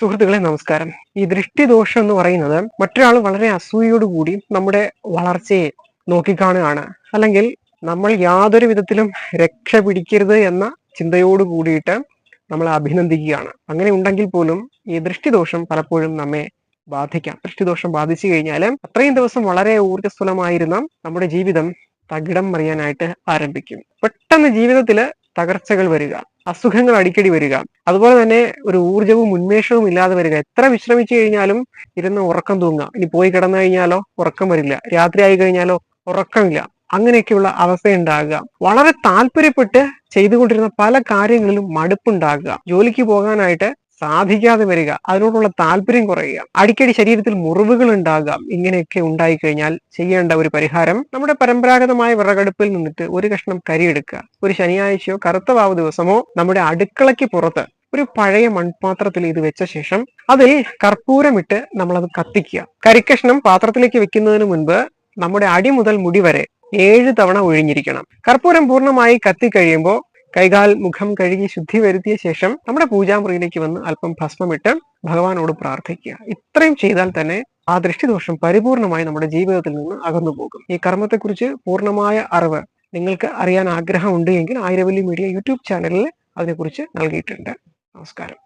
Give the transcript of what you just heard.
സുഹൃത്തുക്കളെ നമസ്കാരം. ഈ ദൃഷ്ടിദോഷം എന്ന് പറയുന്നത് മറ്റൊരാൾ വളരെ അസൂയോടുകൂടി നമ്മുടെ വളർച്ചയെ നോക്കിക്കാണുകയാണ്. അല്ലെങ്കിൽ നമ്മൾ യാതൊരു വിധത്തിലും രക്ഷ പിടിക്കരുത് എന്ന ചിന്തയോട് കൂടിയിട്ട് നമ്മൾ അഭിനന്ദിക്കുകയാണ്. അങ്ങനെ ഉണ്ടെങ്കിൽ പോലും ഈ ദൃഷ്ടിദോഷം പലപ്പോഴും നമ്മെ ബാധിക്കാം. ദൃഷ്ടിദോഷം ബാധിച്ചു കഴിഞ്ഞാൽ അത്രയും ദിവസം വളരെ ഊർജസ്വലമായിരുന്ന നമ്മുടെ ജീവിതം തകിടം മറിയാനായിട്ട് ആരംഭിക്കും. പെട്ടെന്ന് ജീവിതത്തിൽ തകർച്ചകൾ വരിക. അസുഖങ്ങൾ അടിക്കടി വരിക. അതുപോലെ തന്നെ ഒരു ഊർജവും ഉന്മേഷവും ഇല്ലാതെ വരിക. എത്ര വിശ്രമിച്ചു കഴിഞ്ഞാലും ഇരുന്ന് ഉറക്കം തൂങ്ങുക. ഇനി പോയി കിടന്നു കഴിഞ്ഞാലോ ഉറക്കം വരില്ല. രാത്രി ആയി കഴിഞ്ഞാലോ ഉറക്കമില്ല. അങ്ങനെയൊക്കെയുള്ള അവസ്ഥ ഉണ്ടാകുക വളരെ താല്പര്യപ്പെട്ട് ചെയ്തുകൊണ്ടിരുന്ന പല കാര്യങ്ങളിലും മടുപ്പുണ്ടാകുക. ജോലിക്ക് പോകാനായിട്ട് സാധിക്കാതെ വരിക അതിനോടുള്ള താല്പര്യം കുറയുക അടിക്കടി ശരീരത്തിൽ മുറിവുകൾ ഉണ്ടാകാം ഇങ്ങനെയൊക്കെ ഉണ്ടായി കഴിഞ്ഞാൽ ചെയ്യേണ്ട ഒരു പരിഹാരം നമ്മുടെ പരമ്പരാഗതമായ വിറകടുപ്പിൽ നിന്നിട്ട് ഒരു കഷ്ണം കരി എടുക്കുക. ഒരു ശനിയാഴ്ചയോ കറുത്ത വാവ് ദിവസമോ നമ്മുടെ അടുക്കളയ്ക്ക് പുറത്ത് ഒരു പഴയ മൺപാത്രത്തിൽ ഇത് വെച്ച ശേഷം അതിൽ കർപ്പൂരമിട്ട് നമ്മളത് കത്തിക്കുക. കരിക്കഷ്ണം പാത്രത്തിലേക്ക് വെക്കുന്നതിന് മുൻപ് നമ്മുടെ അടി മുതൽ മുടി വരെ ഏഴ് തവണ ഒഴിഞ്ഞിരിക്കണം. കർപ്പൂരം പൂർണമായി കത്തിക്കഴിയുമ്പോൾ കൈകാൽ മുഖം കഴുകി ശുദ്ധി വരുത്തിയ ശേഷം നമ്മുടെ പൂജാമുറിയിലേക്ക് വന്ന് അല്പം ഭസ്മമിട്ട് ഭഗവാനോട് പ്രാർത്ഥിക്കുക. ഇത്രയും ചെയ്താൽ തന്നെ ആ ദൃഷ്ടിദോഷം പരിപൂർണമായി നമ്മുടെ ജീവിതത്തിൽ നിന്ന് അകന്നു പോകും. ഈ കർമ്മത്തെക്കുറിച്ച് പൂർണമായ അറിവ് നിങ്ങൾക്ക് അറിയാൻ ആഗ്രഹമുണ്ട് എങ്കിൽ ആയിരവല്ലി മീഡിയ യൂട്യൂബ് ചാനലിൽ അതിനെക്കുറിച്ച് നൽകിയിട്ടുണ്ട്. നമസ്കാരം.